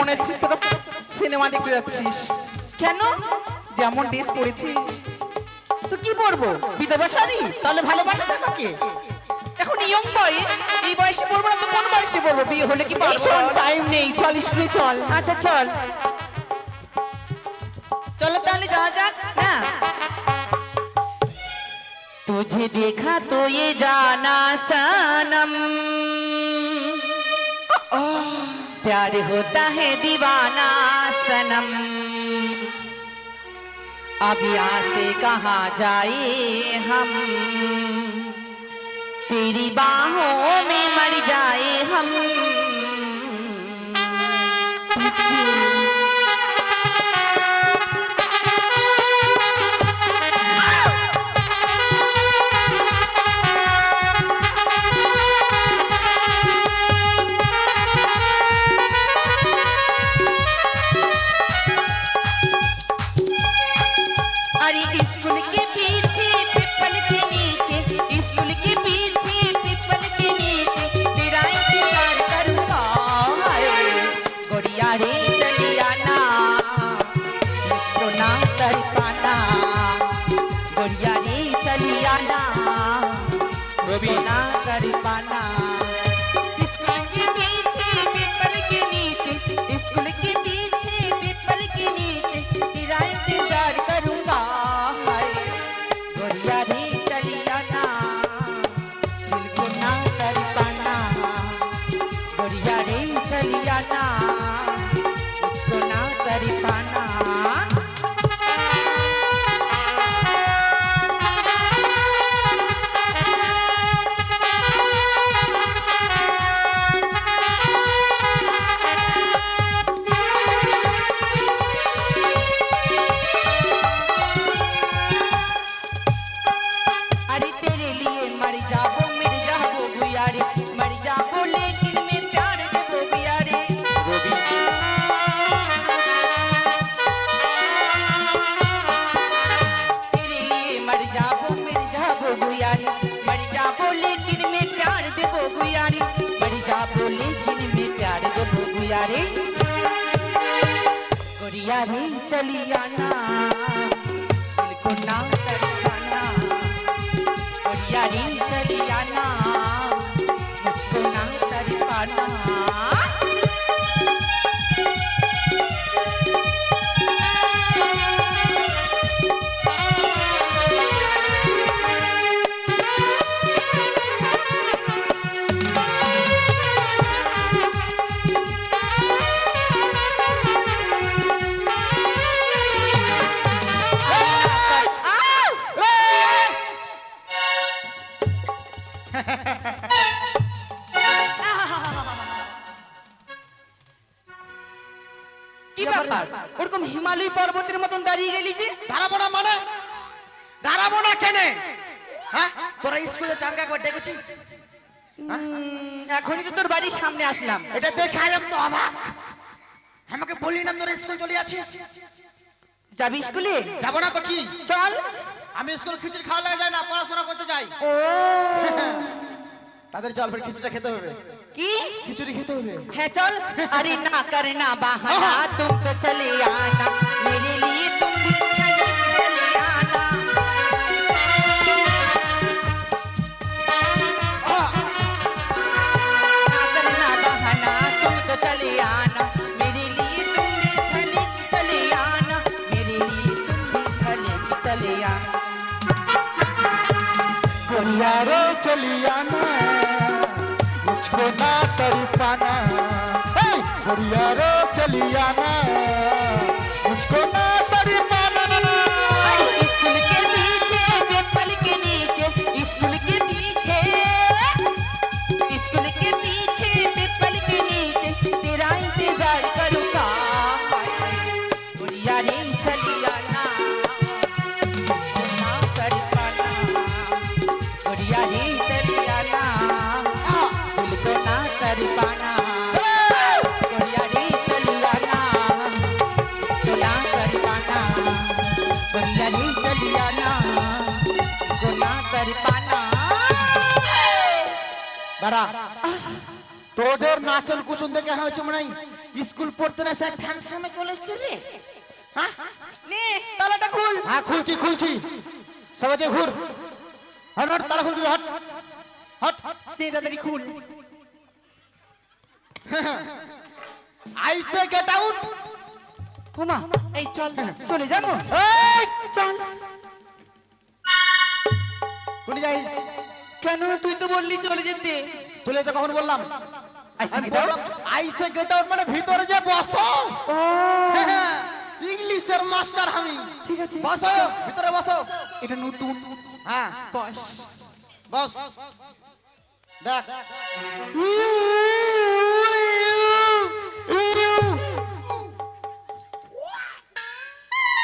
মনি হচ্ছিস তোরা সিনেমা দেখতে যাচ্ছিস। কেন? যেমন ড্রেস পরেছিস তো কি পরবো? বিধবা শাড়ি? তাহলে ভালো মানাবে আমাকে। এখন ইয়ং বয়স এই বয়সে পড়বো না তো কোন বয়সে পড়বো বিয়ে হলে কি এই পারবো শোন টাইম নেই চল স্কুলে চল আচ্ছা চল চলো তাহলে যাওয়া যাক না तुझे देखा तो ये जाना सनम प्यार होता है दीवाना सनम अब यहाँ से कहाँ जाए हम तेरी बाहों में मर जाए हम। राधे यारी चलिया ना। হিমালয় পর্বতের মতন দাঁড়িয়ে গেলি যে? দাঁড়াবো না মানে? দাঁড়াবো না কেনে? হ্যাঁ? তোরা স্কুলে চাঙ্গা একবার ডেকেছিস? এখনই তো তোর বাড়ির সামনে আসলাম। এটা দেখে আমি তো অবাক। আমাকে বলি না তোরা স্কুল চলে আছিস যাবি স্কুলে? যাব না তো কি? চল। আমি স্কুল খিচুড়ি খাওয়া লাগে যায় না পড়াশোনা করতে যাই। ও। তাদের জল ফের খিচুড়ি খেতে হবে। কি খিচুড়ি খেতে হবে है चल अरे ना करना बहाना तुम तो चले आना मेरे लिए तुम भी चले चले आना ना करना बहाना तुम तो चले आना मेरे लिए तुम भी चले चले आना मेरे लिए तुम भी चले चले आना गोरिया रे चली आना मुझको ना तड़पाना हे! गोरिया रे তারা তোদের নাচন কুচন দেখে হয়েছে মনে হয় স্কুল পড়তে না স্যার ফ্যান শুনে চলে এসছে রে। হ্যাঁ নে তালাটা খুল। হ্যাঁ খুলছি খুলছি। সবাই দিয়ে ঘুর। হট হট তারা খুলতে হট। হট নে তাড়াতাড়ি খুল। I say get out Huma এই চল চলে যাব। এই চল। কোনি যাইস? কেন? তুই তো বললি চলে যেতে। চলে তো কখন বললাম? আইসে গেট আউট মানে ভিতরে যে বসো। ও। ইংলিশের মাস্টার আমি। ঠিক আছে। বসো ভিতরে বসো। এটা নতুন। হ্যাঁ। বস। বস। দেখ।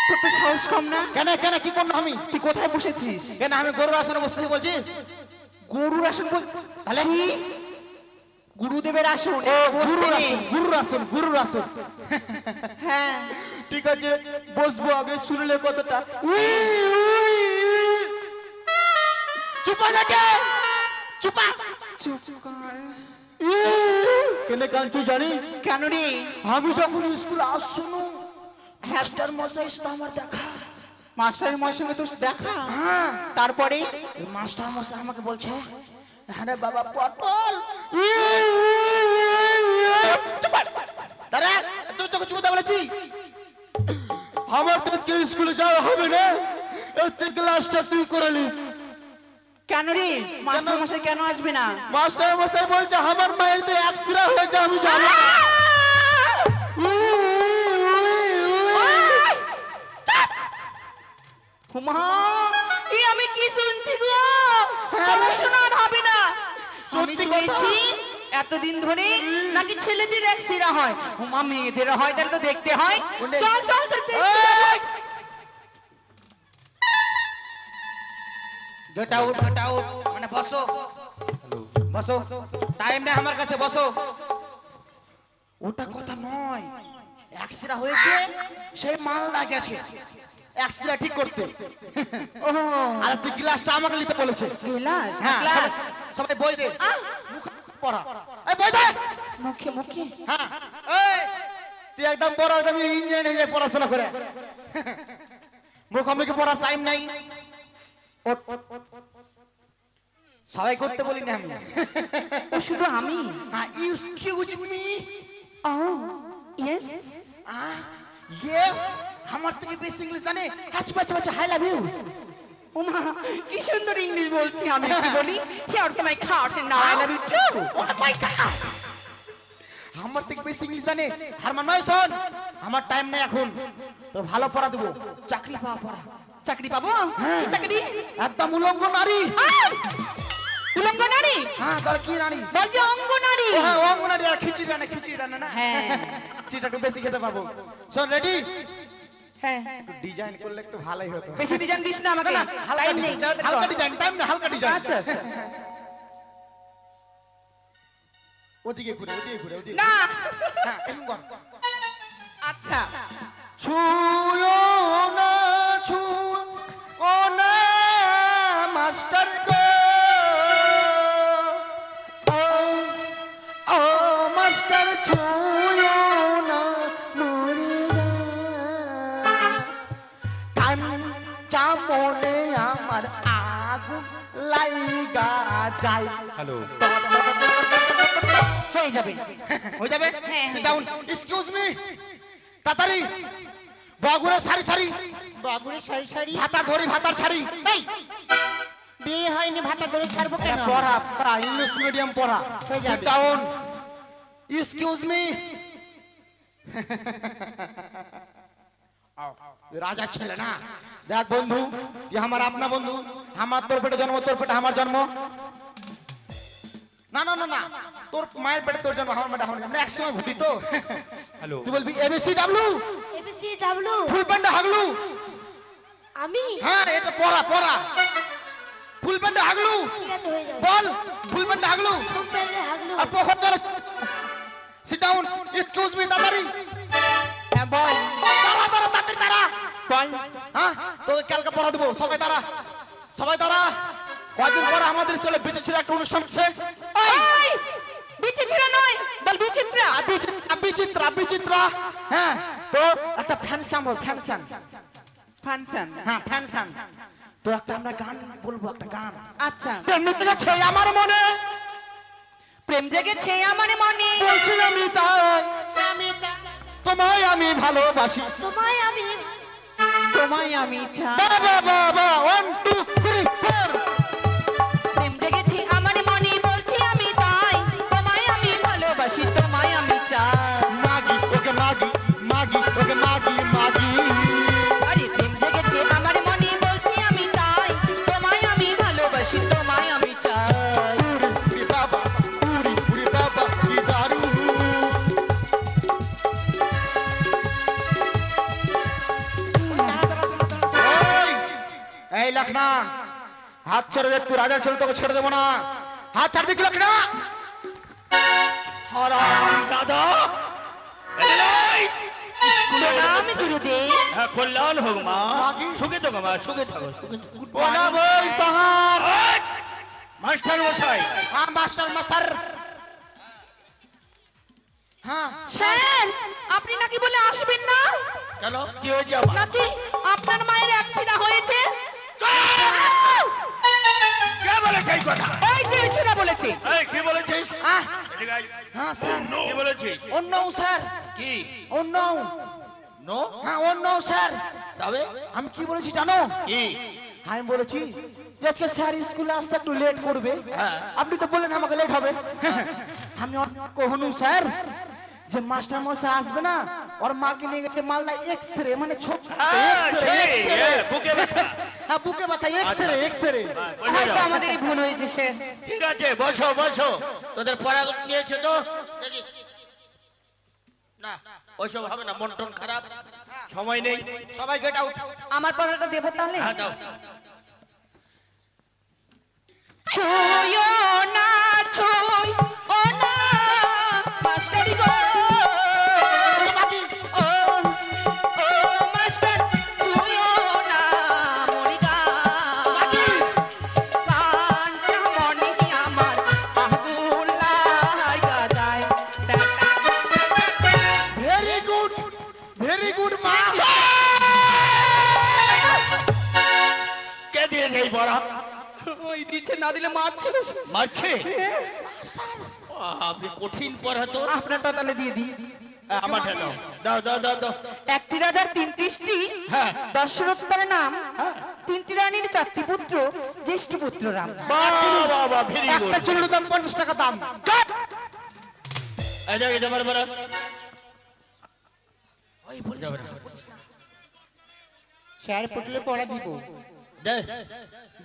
তোর তো সাহস কম না? কেন কেন কি করল আমি? তুই কোথায় বসেছিস? কেন আমি গরুর আসনে বসেছি বলছিস? গরুর আসন তাহলে গুরুদেবের আসন গুরুর আসন গুরুর আসন গুরুর আসন। হ্যাঁ। ঠিক আছে বসবো আগে শুনলে কতটা চুপা লাগে চুপা কেন জানিস? কেন রে? আমি যখন স্কুল আসছুনু মাস্টার মশাই সাথে আমার দেখা। মাস্টারের মশাই সঙ্গে তোর দেখা। হ্যাঁ। তারপরে? মাস্টার মশাই আমাকে বলছে হ্যাঁ রে বাবা পটল। তুই তোকে চুপ বলেছি। আমার তো আজকে স্কুলে যাওয়া হবে না। হচ্ছে ক্লাসটা তুই করে নিস। কেন রে? মাস্টার মশাই কেন আসবে না? মাস্টার মশাই বলছে আমার মায়ের তো অ্যাক্সিডেন্ট হয়েছে আমি জানি হুমা এই আমি কি শুনছি গো? পড়াশোনা আর হবে না। আমি। শুনেছি। এতদিন ধরে নাকি ছেলেদের এক সিরা হয়। হুমা মেয়েদের হয় তাহলে তো দেখতে হয়। চল চল চল! গেট আউট গেট আউট মানে বসো। বসো। টাইম নেই আমার কাছে বসো। ওটা কথা নয়। অ্যাক্সিডেন্ট হয়েছে সেই মালদা গেছে। অ্যাক্সিডেন্ট ঠিক করতে। ও। আর তুই গ্লাসটা আমাকে নিতে বলেছে। গেলাস? হ্যাঁ ক্লাস সবাই- বই দে। পড়া। এই বই দে! মুখে মুখে? হ্যাঁ। এই তুই একদম বড় একদম ইঞ্জিনিয়ার হয়ে পড়াশোনা করে। মুখোমুখি পড়ার টাইম নাই। সবাই করতে বলি না আমি। ও শুধু আমি? হ্যাঁ এক্সকিউজ মি ও ইয়েস ইয়েস আমার থেকে বেশি ইংলিশ জানে? আচ্ছা আচ্ছা আচ্ছা হাই লাভ ইউ ওমা কি সুন্দর ইংলিশ বলছি আমি কি বলি? Here's my cards and now I love you too oh my God আমার থেকে বেশি ইংলিশ জানে? হারমান নয় শোন আমার টাইম নেই এখন। তো ভালো পড়া দেবো। চাকরি পাওয়া পড়া। চাকরি পাবো? কি চাকরি? একদম উলঙ্গ নারী। আয়! উলঙ্গ নারী? হ্যাঁ কি রানী বলছে অঙ্গ নারী। হ্যাঁ অঙ্গ নারী আর খিচুড়ি রান্না খিচুড়ি রান্না না? হ্যাঁ। একটু বেশি খেতে পাবো। শোন রেডি হ্যাঁ। ডিজাইন করলে একটু ভালোই হতো। বেশি ডিজাইন দিস না আমাকে। টাইম নেই হালকা ডিজাইন টাইম না হালকা ডিজাইন আচ্ছা আচ্ছা। ওদিকে ঘুরে ওদিকে ঘুরে ওদিকে না। হ্যাঁ আচ্ছা। ছুঁয়ো না। চামনে আমার আগুন লাইগা যায়। হ্যালো। হয়ে যাবে। হয়ে যাবে? হ্যাঁ, সিট ডাউন এক্সকিউজ মি তাড়াতাড়ি। বগুড়া সারি সারি। বাগুড়ে সারি সারি। ভাতার ধরি ভাতার ছাড়ি। এই! বিয়ে হয়নি ভাতা ধরে ছাড়বো কেন? পড়া পড়া ইংলিশ মিডিয়াম পড়া। হয়ে সিট যাবে। ডাউন এক্সকিউজ মি রাজা ছেলে না দেখ বন্ধু তুই আমার আপনা বন্ধু আমার তোর পেটে জন্ম তোর পেটে আমার জন্ম না না না না তোর মায়ের পেটে তোর জন্ম আমার পেটে আমার জন্ম একসঙ্গে ঘুরি তো হ্যালো তুই বলবি ABC W ABC W full প্যান্টে হাগলু আমি হ্যাঁ এটা পড়া পড়া ফুল প্যান্টে হাগলু ঠিক আছে হয়ে যাবে বল ফুল প্যান্টে হাগলু আর ধরে সিট ডাউন এক্সকিউজ মি তাড়াতাড়ি হ্যাঁ বল তাড়া বল হ্যাঁ? তোকে কালকে পড়া দেবো। সবাই তারা। সবাই তারা। কয়দিন পরে আমাদের চলে বিদেশের একটা অনুষ্ঠান হচ্ছে। বিচিত্রা নয় বল বিচিত্রা। বিচিত্রা বিচিত্রা বিচিত্রা। হ্যাঁ? তো একটা ফ্যানসান বল ফ্যানসান ফানসান হ্যাঁ ফ্যানসান তো একটা আমরা গান বলব একটা গান। আচ্ছা। এমনিতে আমার মনে। প্রেম জেগেছে আমার মনে। বলছি আমি তাই। তোমায় আমি ভালোবাসি। তোমায় আমি তোমায় আমি চাই। বাবা বাবা ওয়ান টু থ্রি ফোর প্রেম জেগেছে আমার মনে বলছি আমি তাই। তোমায় আমি ভালোবাসি তোমায় আমি চাই। মাগি ওকে মাগি মাগি ওকে মাগি মাগি। হাত ছেড়ে দে তুই রাজার ছেলে তোকে ছেড়ে দেবো না। হাত ছাড়বি কি লখনা হারাম দাদা। প্রণাম গুরুদেব। হ্যাঁ কল্যাণ হোক মা। মাগি। সুখে থাকো মা সুখে থাকো। সুখে থাকো। সাহার। মাস্টার মশাই। হ্যাঁ মাস্টার হ্যাঁ। স্যার আপনি নাকি বলে আসবেন না? কেন? কি হয়েছে নাকি আপনার মায়ের অ্যাক্সিডেন্ট হয়েছে? কে বলেছে এই কথা। এই যে ছেলে বলেছে এই কি বলেছিস? হ্যাঁ। হ্যাঁ স্যার। কি বলেছিস? ও স্যার। কি? নো। হ্যাঁ ও স্যার। তবে? আমি কি বলেছি জানো? কি? আমি বলেছি আজকে স্যার স্কুলে আসতে একটু লেট করবে। হ্যাঁ। আপনি তো বললেন আমাকে লেট হবে। আমি অন্য কহনু স্যার যে মাস্টার মশাই আসবে না ওর মাকে নিয়ে গেছে মালদা এক্স রে মানে ছোট হ্যাঁ, বুকে ব্যথা। হ্যাঁ বুকে ব্যথা এক্স রে এক্স রে হয়তো আমাদেরই ভুল হয়েছে স্যার ঠিক আছে বসো বসো তোদের পড়া নিয়েছে তো? দেখি। না ওইসব হবে না মন টন খারাপ সময় নেই। সবাই গেট আউট আমার পড়াটা দেবো তাহলে? হ্যাঁ দাও। না পড়া ওই দিচ্ছে না দিলে মারছিল সে। মারছে? আপনি কঠিন পড়া তো। আপনারটা তাহলে দিয়ে দিই। আমারটা দাও। দাও দাও দাও দাও। একটি রাজার তিনটি স্ত্রী হ্যাঁ। দশরথের নাম তিনটি রানীর চারটি পুত্র জ্যেষ্ঠ পুত্র রাম। একটা চুলের দাম পঞ্চাশ টাকা দাম। স্যার পটলে পড়া দিব।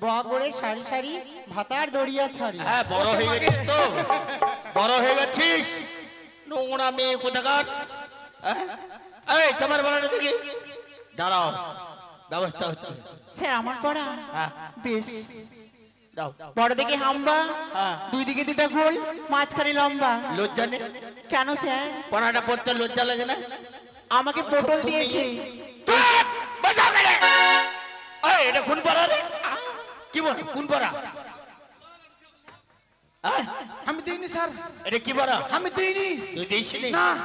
বগরে সারি সারি ভাতার দড়িয়া ছাড়ি। হ্যাঁ বড় হয়ে গেছিস তো। বড় হয়ে গেছিস। নোংরা মেয়ে কোথাকার? হ্যাঁ? এই তোমার বলাটা দেখি দাঁড়াও ব্যবস্থা হচ্ছে। স্যার আমার পড়া। হ্যাঁ। বেশ। দাও। বড় দিকে হাম্বা। হ্যাঁ। দুই দিকে দুটা গোল মাঝখানে লম্বা। লজ্জা নেই? কেন স্যার? পড়াটা পড়তে লজ্জা লাগে না? আমাকে পটল দিয়েছে। এটা কোন পাড়া রে? কি বল আমি স্যার। এটা কি আমি তুই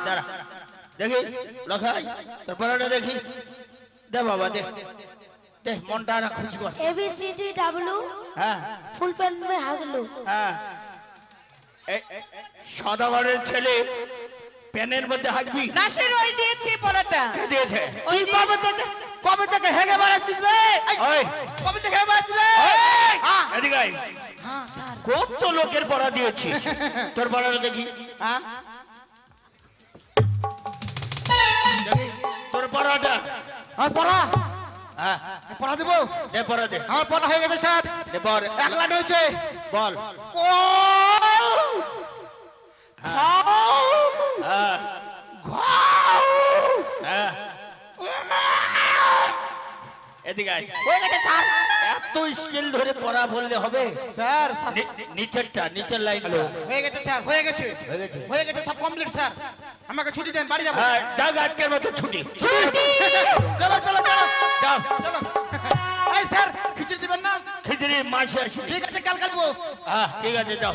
দাঁড়া। দেখি লখাই তোর দেখি। দে বাবা দে। দে মনটা না কর। এ বি সি ডাব্লিউ হ্যাঁ। ফুল পেন মে হাগলু। হ্যাঁ। সদাগরের ছেলে প্যানের মধ্যে হাগবি নাসির ওই দিয়েছি দিয়েছে? ওই কবে থেকে হেগে বেড়াচ্ছিস রে ওই কবে থেকে হেগে বেড়াচ্ছিস রে হ্যাঁ। এদিকে আয়। হ্যাঁ স্যার। কত লোকের পড়া দিয়েছিস? তোর পড়াটা দেখি। হ্যাঁ? তোর পড়াটা। আর পড়া? হ্যাঁ। পড়া দেবো? দে পড়া দে। পড়া হয়ে গেছে স্যার। দে পড়। এক লাখ হয়েছে। বল। হ্যাঁ হ্যাঁ এদিকে আয়। হয়ে গেছে স্যার। এত স্কিল ধরে পড়া বললে হবে? স্যার নিচেরটা নিচের লাইন হয়ে গেছে স্যার হয়ে গেছে। হয়ে গেছে। সব কমপ্লিট স্যার। আমাকে ছুটি দেন বাড়ি যাব। হ্যাঁ যাক আজকের মতো ছুটি। চলো চলো চলো। যাও। চলো। এই স্যার খিচুড়ি দিবেন না? খিচুড়ি মাসে ঠিক আছে কাল কাল দেবো হ্যাঁ ঠিক আছে যাও।